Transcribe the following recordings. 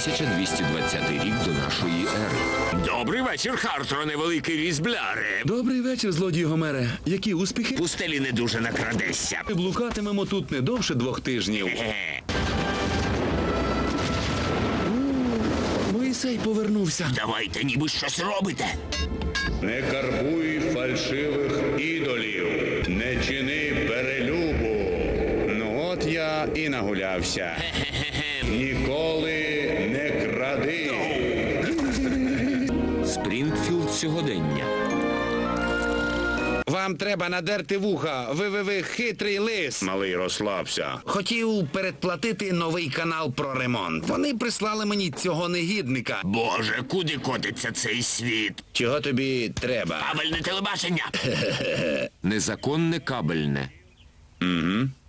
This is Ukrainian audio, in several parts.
1220 рік до нашої ери. Добрий вечір, Хартроне, великий різбляре. Добрий вечір, злодій Гомере. Які успіхи? Пустелі не дуже накрадешся. Блукатимемо тут не довше двох тижнів. Е, Моїсей повернувся. Давайте ніби щось робите. Не карбуй фальшивих ідолів, не чини перелюбу. Ну от я і нагулявся. Ніколи Спрінгфілд сьогодення. Вам треба надерти вуха. Ви ви ви хитрий лис. Малий розслабся. Хотів передплатити новий канал про ремонт. Вони прислали мені цього негідника. Боже, куди котиться цей світ? Чого тобі треба? Кабельне телебачення. Незаконне кабельне.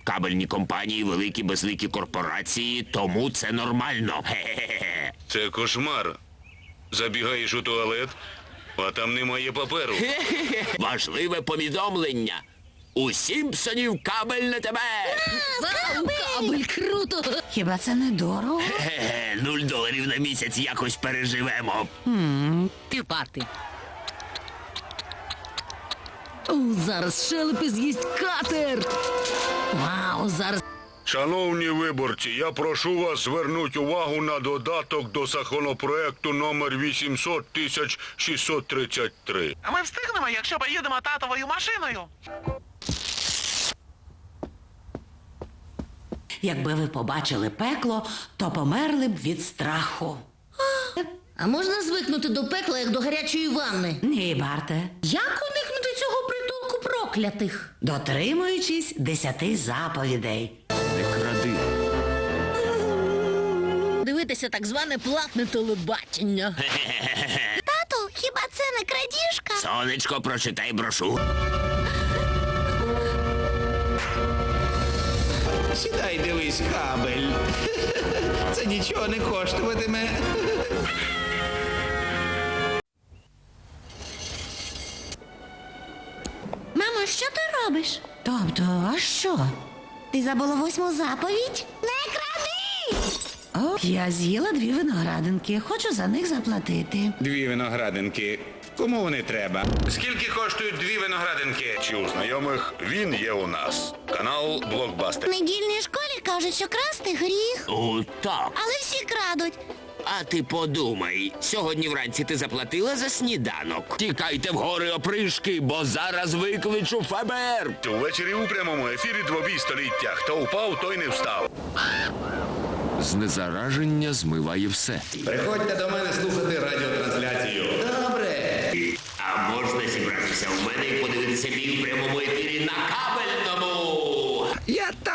Кабельні компанії, великі безликі корпорації, тому це нормально. Хе-хе-хе. Це кошмар. Забігаєш у туалет, а там немає паперу. Важливе повідомлення. У Сімпсонів кабель на тебе. Кабель круто! Хіба це не дорого? Хе-хе, Нуль доларів на місяць якось переживемо. Півпарти. О, зараз шелепи з'їсть катер. Вау, зараз Шановні виборці, я прошу вас звернути увагу на додаток до законопроекту номер 800 633. А ми встигнемо, якщо поїдемо татовою машиною. Якби ви побачили пекло, то померли б від страху. А можна звикнути до пекла, як до гарячої ванни? Ні, Барте. Як уникнути цього притулку проклятих? Дотримуючись десяти заповідей. Не кради. Дивитися так зване платне телебачення. Тату, хіба це не крадіжка? Сонечко, прочитай брошу. Сідай, дивись, кабель. Це нічого не коштуватиме. Мамо, що ти робиш? Тобто, а що? Ти забула восьму заповідь? Не кради! О, я з'їла дві виноградинки. Хочу за них заплатити. Дві виноградинки. Кому вони треба? Скільки коштують дві виноградинки? Чи у знайомих він є у нас. Канал Блокбастер. В недільній школі кажуть, що красти гріх, О, так. але всі крадуть. А ти подумай, сьогодні вранці ти заплатила за сніданок. Тікайте в гори опришки, бо зараз викличу ФБР. Увечері у прямому ефірі двобій століття. Хто впав, той не встав. Знезараження змиває все. Приходьте до мене слухати радіотрансляцію. Добре. А можна зібратися в мене і подивитися бій в прямому ефірі на кабельному.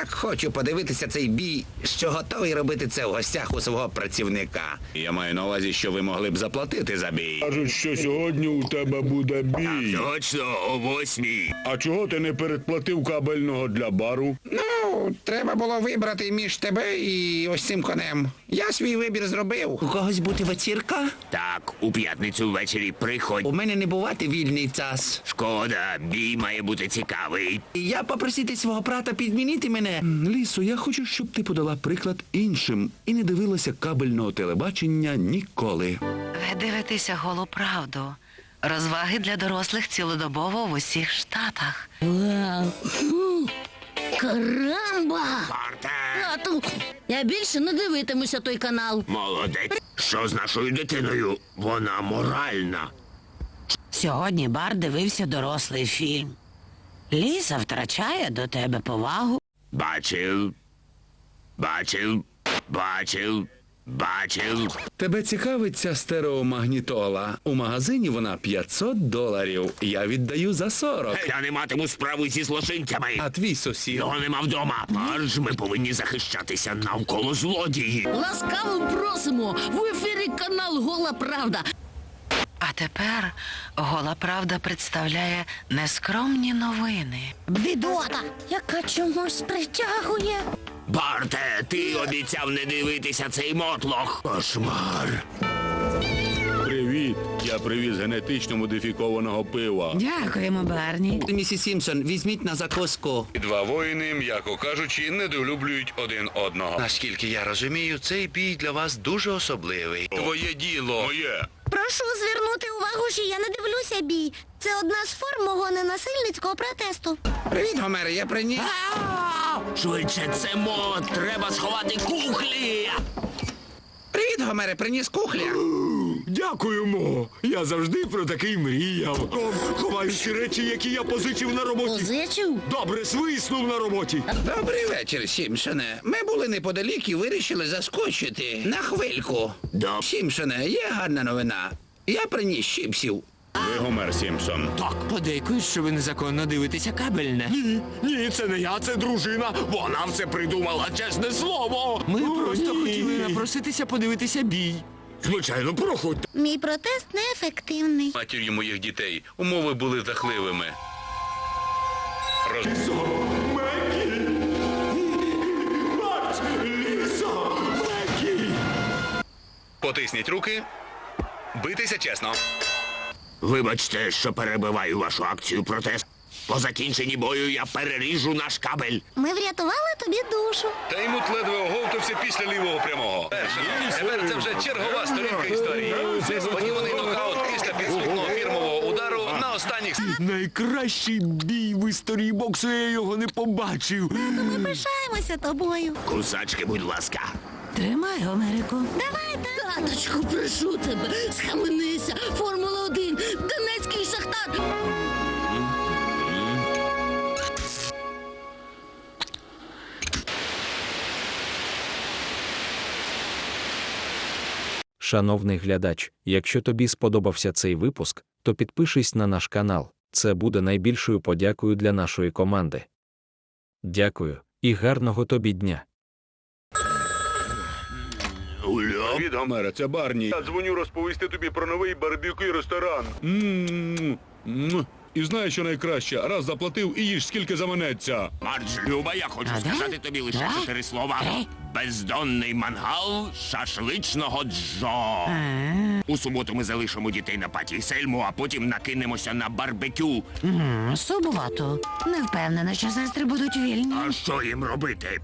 Так хочу подивитися цей бій, що готовий робити це в гостях у свого працівника. Я маю на увазі, що ви могли б заплатити за бій. Кажуть, що сьогодні у тебе буде бій. Точно, о восьмій. А чого ти не передплатив кабельного для бару? Ну, треба було вибрати між тебе і ось цим конем. Я свій вибір зробив. У когось бути вечірка? Так, у п'ятницю ввечері приходь. У мене не бувати вільний час. Шкода, бій має бути цікавий. Я попросити свого брата підмінити мене. Лісо, я хочу, щоб ти подала приклад іншим і не дивилася кабельного телебачення ніколи. Ви дивитеся голу правду. Розваги для дорослих цілодобово в усіх штатах. Вау! Карамба! Тату, я більше не дивитимуся той канал. Молодець. Що з нашою дитиною? Вона моральна. Сьогодні бар дивився дорослий фільм. Ліса втрачає до тебе повагу. Бачив. Бачив. Бачив. Бачив. Тебе цікавить ця стереомагнітола. У магазині вона 500 доларів. Я віддаю за 40. Я не матиму справи зі злочинцями. А твій сусід. Його нема вдома. Марш, ми повинні захищатися навколо злодії. Ласкаво просимо! В ефірі канал Гола Правда. А тепер гола правда представляє нескромні новини. Бідота, яка чомусь притягує. Барте, ти обіцяв не дивитися цей мотлох. Кошмар. Привіт, Я привіз генетично модифікованого пива. Дякуємо, Барні. Місіс Сімпсон, візьміть на закуску. Два воїни, м'яко кажучи, недолюблюють один одного. Наскільки я розумію, цей бій для вас дуже особливий. Твоє діло. Моє. Прошу звернути увагу, що я не дивлюся бій. Це одна з форм мого ненасильницького протесту. Привіт, Гомере, я приніс. Швидше це мо, треба сховати кухлі. Привіт, Гомере, приніс кухля. Дякуємо. Я завжди про такий мріяв. Ховаю всі речі, які я позичив на роботі. Позичив? Добре свиснув на роботі. Добрий вечір, Сімпсоне. Ми були неподалік і вирішили заскочити на хвильку. Да. Сімпсоне, є гарна новина. Я приніс чіпсів. Ви Гомер Сімпсон. Так, подейкують, що ви незаконно дивитеся кабельне. Ні, ні, це не я, це дружина. Вона все придумала, чесне слово. Ми О, просто ні. хотіли напроситися подивитися бій. Звичайно, проходьте. Мій протест неефективний. Матір'ю моїх дітей. Умови були жахливими. Роз... Потисніть руки. Битися чесно. Вибачте, що перебиваю вашу акцію протест. По закінченні бою я переріжу наш кабель. Ми врятували тобі душу. Теймут ледве оговтався після лівого прямого. Тепер це вже чергова сторінка історії. Несподіваний нокаут після підступного фірмового удару на останніх Найкращий бій в історії боксу, я його не побачив. Ми пишаємося тобою. Кусачки, будь ласка. Тримай, Гомерику. Давайте. Таточку, прошу тебе, схаменися. Формула 1, Донецький шахтар. Шановний глядач, якщо тобі сподобався цей випуск, то підпишись на наш канал. Це буде найбільшою подякою для нашої команди. Дякую і гарного тобі дня! Привіт, Гомере, це Барні. Я дзвоню розповісти тобі про новий барбекю ресторан. М-м-м. І знаєш, що найкраще? Раз заплатив і їж скільки заманеться. Марч, Люба, я хочу А, да? сказати тобі лише Да? чотири слова. Три. Бездонний мангал шашличного джо. У суботу ми залишимо дітей на паті сельму, а потім накинемося на барбекю. М, Суботу. Не впевнена, що сестри будуть вільні. А що їм робити?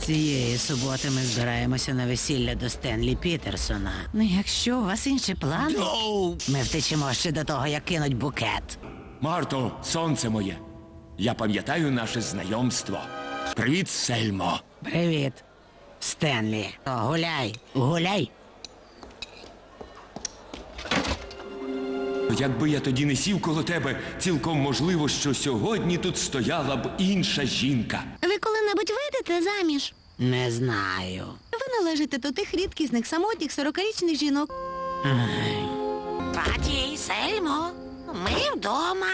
Цієї суботи ми збираємося на весілля до Стенлі Пітерсона. Ну, якщо у вас інші плани, ми втечемо ще до того, як кинуть букет. Марто, сонце моє. Я пам'ятаю наше знайомство. Привіт, Сельмо. Привіт, Стенлі. О, гуляй, гуляй. Якби я тоді не сів коло тебе, цілком можливо, що сьогодні тут стояла б інша жінка. Ви коли-небудь вийдете заміж? Не знаю. Ви належите до тих рідкісних самотніх сорокарічних жінок. Паті, Сельмо, ми вдома.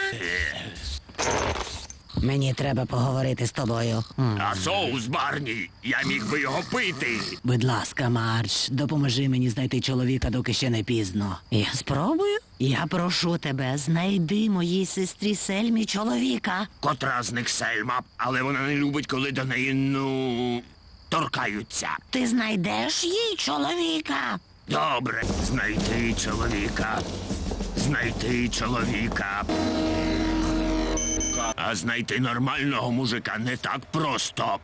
Мені треба поговорити з тобою. А соус, Барні, я міг би його пити. Будь ласка, Марч, допоможи мені знайти чоловіка, доки ще не пізно. Я спробую. Я прошу тебе, знайди моїй сестрі Сельмі чоловіка. Котра з них сельма, але вона не любить, коли до неї, ну, торкаються. Ти знайдеш їй чоловіка. Добре, знайти чоловіка. Знайти чоловіка. А знайти нормального мужика не так просто.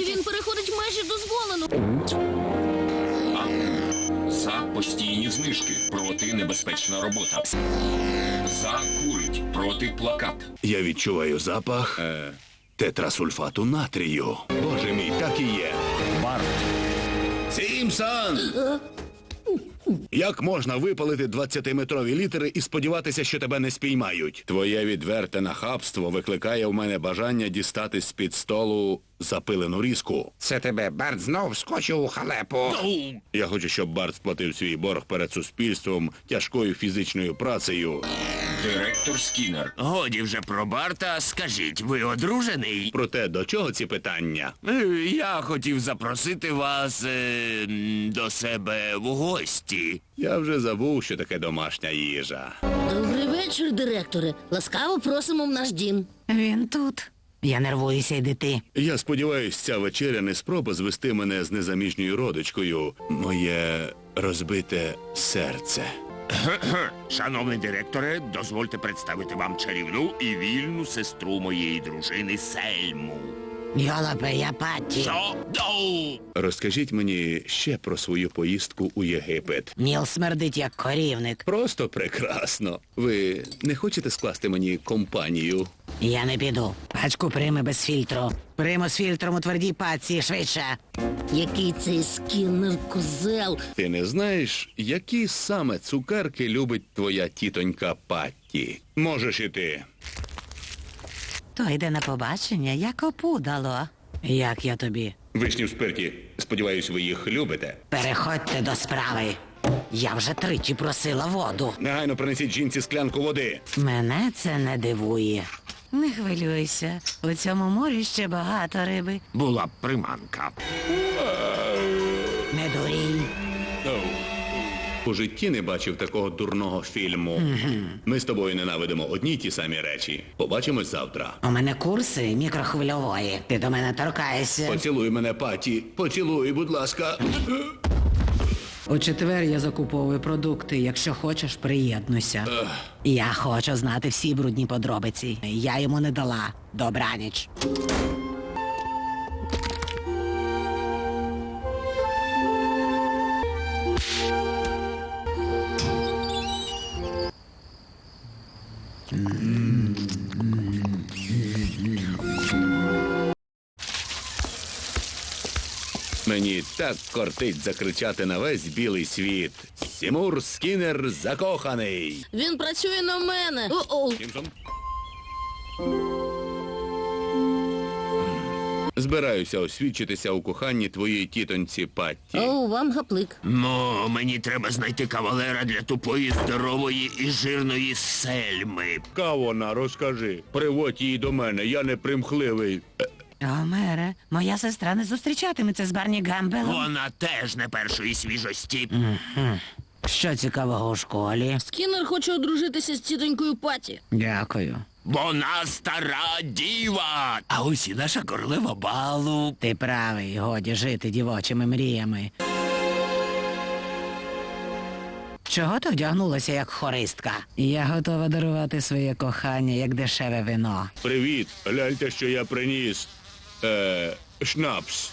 Він переходить межі дозволену. За постійні знижки проти небезпечна робота. За курить проти плакат. Я відчуваю запах е, тетрасульфату натрію. Боже мій, так і є. Барт. Сімсон! Як можна випалити 20-метрові літери і сподіватися, що тебе не спіймають? Твоє відверте нахабство викликає в мене бажання дістати з-під столу запилену різку. Це тебе Барт знов скочив у халепу. Я хочу, щоб Барт сплатив свій борг перед суспільством тяжкою фізичною працею. Директор Скінер. Годі вже про Барта, скажіть, ви одружений? Проте до чого ці питання? Е, Я хотів запросити вас е, до себе в гості. Я вже забув, що таке домашня їжа. Добрий вечір, директоре. Ласкаво просимо в наш дім. Він тут. Я нервуюся, йди ти. Я сподіваюся, ця вечеря не спроба звести мене з незаміжньою родичкою. Моє розбите серце. Шановний директоре, дозвольте представити вам чарівну і вільну сестру моєї дружини Сельму. Йолопе, я паті. Що? Доу! Розкажіть мені ще про свою поїздку у Єгипет. Ніл смердить як корівник. Просто прекрасно. Ви не хочете скласти мені компанію? Я не піду. Пачку прийми без фільтру. Прийму з фільтром у твердій паці, швидше. Який цей скіннер козел. Ти не знаєш, які саме цукерки любить твоя тітонька Патті? Можеш іти. То йде на побачення, як опудало. Як я тобі? Вишні в спирті. Сподіваюсь, ви їх любите. Переходьте до справи. Я вже тричі просила воду. Негайно принесіть жінці склянку води. Мене це не дивує. Не хвилюйся. У цьому морі ще багато риби. Була б приманка. Не дурій. У житті не бачив такого дурного фільму. Ми з тобою ненавидимо одні й ті самі речі. Побачимось завтра. У мене курси мікрохвильової. Ти до мене торкаєшся. Поцілуй мене, Паті. Поцілуй, будь ласка. У четвер я закуповую продукти. Якщо хочеш, приєднуйся. Я хочу знати всі брудні подробиці. Я йому не дала. Добраніч. Так кортить закричати на весь білий світ. Сімур Скінер закоханий. Він працює на мене. О-о. Сімпсон? Збираюся освідчитися у коханні твоєї тітоньці Патті. О, вам гаплик. Ну, мені треба знайти кавалера для тупої, здорової і жирної сельми. Кавона, розкажи. Приводь її до мене, я не примхливий. Омере, моя сестра не зустрічатиметься з Барні Гамбелом. Вона теж не першої свіжості. Що цікавого у школі? Скіннер хоче одружитися з тітонькою Паті. Дякую. Вона стара діва. А ось і наша королева балу. Ти правий, годі жити дівочими мріями. Чого ти вдягнулася як хористка? Я готова дарувати своє кохання як дешеве вино. Привіт, гляньте, що я приніс. Е, шнапс.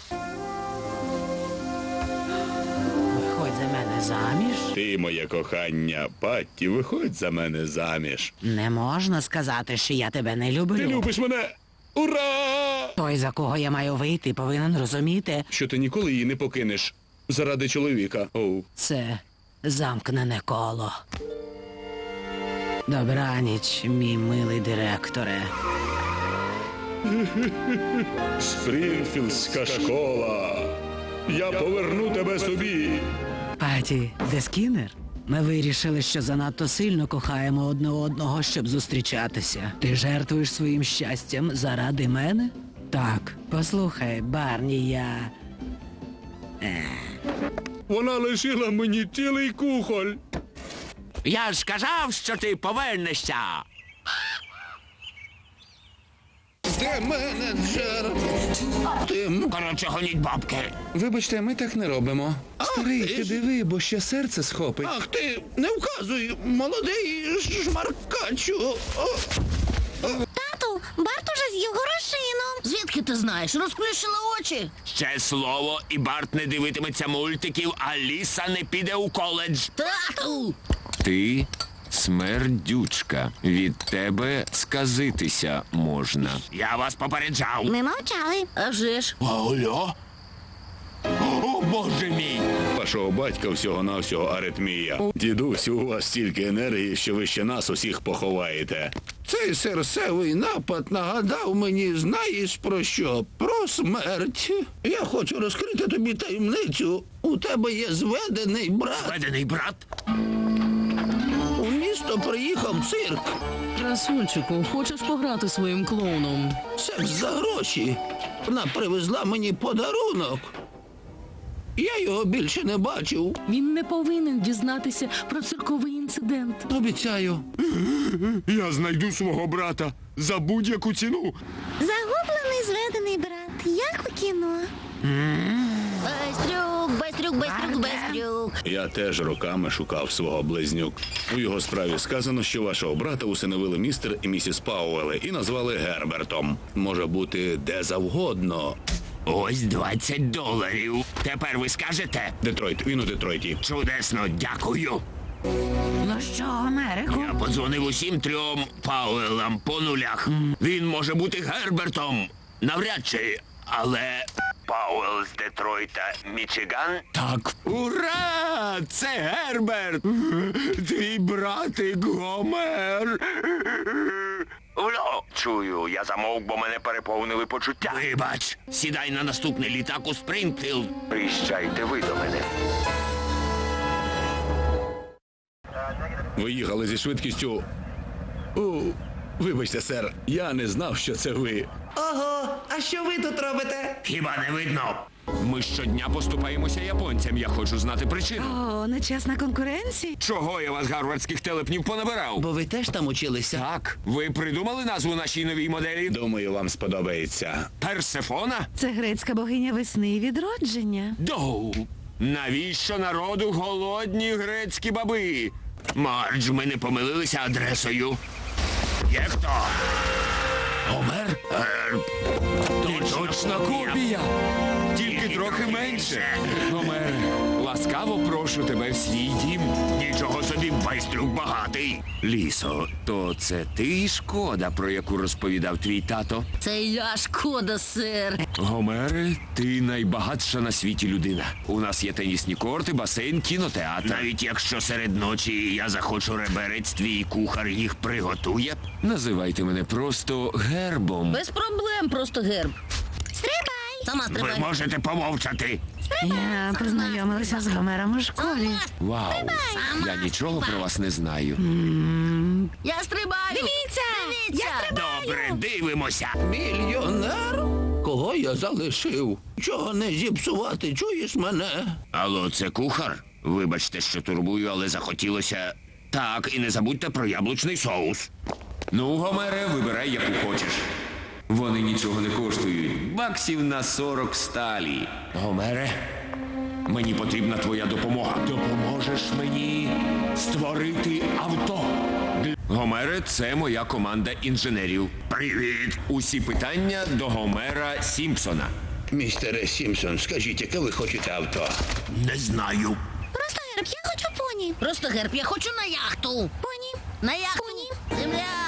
Виходь за мене заміж. Ти, моє кохання, Патті, виходь за мене заміж. Не можна сказати, що я тебе не люблю. Ти любиш мене? Ура! Той, за кого я маю вийти, повинен розуміти. Що ти ніколи її не покинеш заради чоловіка. Оу. Це замкнене коло. Добраніч, мій милий директоре. Спрінфілдська школа. Я поверну тебе собі. Паті, де скінер? Ми вирішили, що занадто сильно кохаємо одне одного, щоб зустрічатися. Ти жертвуєш своїм щастям заради мене? Так, послухай, Барні, я. Вона лишила мені цілий кухоль. Я ж казав, що ти повернешся. Де менеджер? Тим. Коротше, гоніть бабки. Вибачте, ми так не робимо. Старий, ти диви, бо ще серце схопить. Ах ти, не вказуй, молодий шмаркачу. Тату, Барт уже з'їв горошину. Звідки ти знаєш? Розплющила очі. Ще слово, і Барт не дивитиметься мультиків, а Ліса не піде у коледж. Тату! Ти смердючка. Від тебе сказитися можна. Я вас попереджав. Ми мовчали. А вже ж. Алло? О, боже мій! Вашого батька всього-навсього аритмія. Дідусь, у вас стільки енергії, що ви ще нас усіх поховаєте. Цей серцевий напад нагадав мені, знаєш про що? Про смерть. Я хочу розкрити тобі таємницю. У тебе є зведений брат. Ведений брат? У місто приїхав цирк. Красунчику, хочеш пограти своїм клоуном? Секс за гроші. Вона привезла мені подарунок. Я його більше не бачив. Він не повинен дізнатися про цирковий інцидент. Обіцяю. Я знайду свого брата за будь-яку ціну. Загублений зведений брат, як у кіно. Байстрюк, байстрюк, байстрюк, байстрюк. Я теж роками шукав свого близнюк. У його справі сказано, що вашого брата усиновили містер і місіс Пауели і назвали Гербертом. Може бути де завгодно. Ось 20 доларів. Тепер ви скажете? Детройт, він у Детройті. Чудесно, дякую. Ну що, Америку? Я подзвонив усім трьом Пауелам по нулях. Він може бути Гербертом. Навряд чи, але. Пауел з Детройта, Мічиган? Так. Ура! Це Герберт! Твій братик Гомер. Уля, чую, я замовк, бо мене переповнили почуття. Вибач, сідай на наступний літак у Спрингфілд. Приїжджайте ви до мене. Ви їхали зі швидкістю. О, вибачте, сер, я не знав, що це ви. Ого, а що ви тут робите? Хіба не видно? Ми щодня поступаємося японцям. Я хочу знати причину. О, нечесна конкуренція. Чого я вас гарвардських телепнів понабирав? Бо ви теж там училися. Так, ви придумали назву нашій новій моделі? Думаю, вам сподобається. Персефона? Це грецька богиня весни і відродження. Доу. Навіщо народу голодні грецькі баби? Мардж, ми не помилилися адресою. Є хто? Гомер? Герб. Ти точно копія. Тільки трохи менше. Гомере, ласкаво прошу тебе в свій дім. Нічого собі байстрюк багатий. Лісо, то це ти шкода, про яку розповідав твій тато? Це я шкода, сер. Гомере, ти найбагатша на світі людина. У нас є тенісні корти, басейн, кінотеатр. Навіть якщо серед ночі я захочу реберець, твій кухар їх приготує. Називайте мене просто гербом. Без проблем, просто герб. Стрибай! Сама Ви стрибай. можете помовчати. Я познайомилася з Гомером у школі. Вау. Я нічого про вас не знаю. Я стрибаю. Дивіться! Дивіться. Добре, дивимося. Мільйонер? Кого я залишив? Чого не зіпсувати, чуєш мене? Алло, це кухар? Вибачте, що турбую, але захотілося. Так, і не забудьте про яблучний соус. Ну, Гомере, вибирай, яку хочеш. Вони нічого не коштують. Баксів на 40 сталі. Гомере, мені потрібна твоя допомога. Допоможеш мені створити авто. Гомере, це моя команда інженерів. Привіт! Усі питання до Гомера Сімпсона. Містере Сімпсон, скажіть, яке ви хочете авто? Не знаю. Просто герб, я хочу поні. Просто герб, я хочу на яхту. Поні. На яхту. Земля.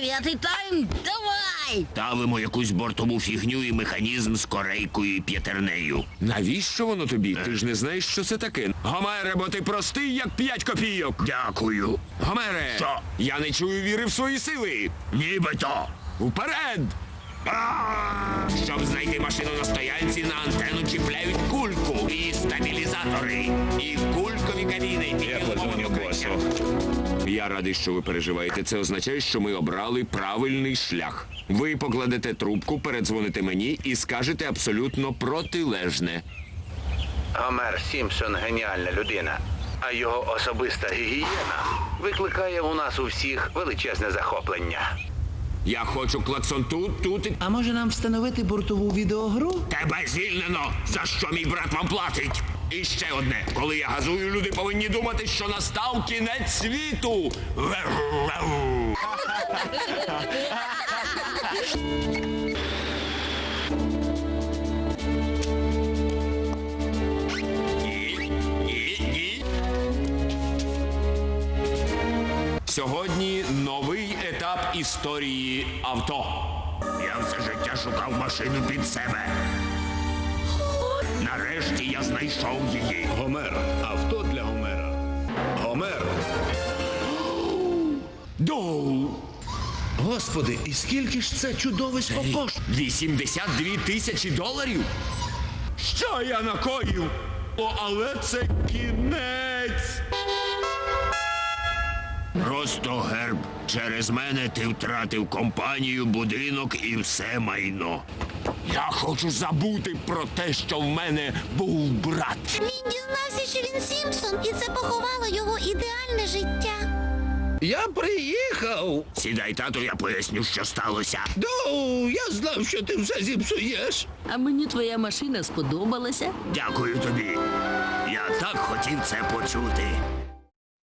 Дев'ятий тайм, давай! Ставимо якусь бортову фігню і механізм з корейкою і п'ятернею. Навіщо воно тобі? Ти ж не знаєш, що це таке. Гомере, бо ти простий, як п'ять копійок. Дякую. Гомере, Що? я не чую віри в свої сили. Нібито. Уперед! А! Щоб знайти машину на стоянці, на антенну чіпляють кульку і стабілізатори. Я радий, що ви переживаєте. Це означає, що ми обрали правильний шлях. Ви покладете трубку, передзвоните мені і скажете абсолютно протилежне. Гомер Сімпсон геніальна людина, а його особиста гігієна викликає у нас у всіх величезне захоплення. Я хочу клаксон тут, тут і А може нам встановити бортову відеогру? Тебе звільнено, за що мій брат вам платить. І ще одне, коли я газую, люди повинні думати, що настав кінець світу. Ні, ні, ні. сьогодні новий етап історії авто. Я все життя шукав машину під себе. Нарешті я знайшов її. Гомер, авто для Гомера. Гомер. Доу! Господи, і скільки ж це чудовисько коштує? 82 тисячі доларів? Що я накоїв? О, але це кінець. Просто герб. Через мене ти втратив компанію, будинок і все майно. Я хочу забути про те, що в мене був брат. Він дізнався, що він Сімпсон, і це поховало його ідеальне життя. Я приїхав. Сідай, тату, я поясню, що сталося. Ну, я знав, що ти все зіпсуєш. А мені твоя машина сподобалася. Дякую тобі. Я так хотів це почути.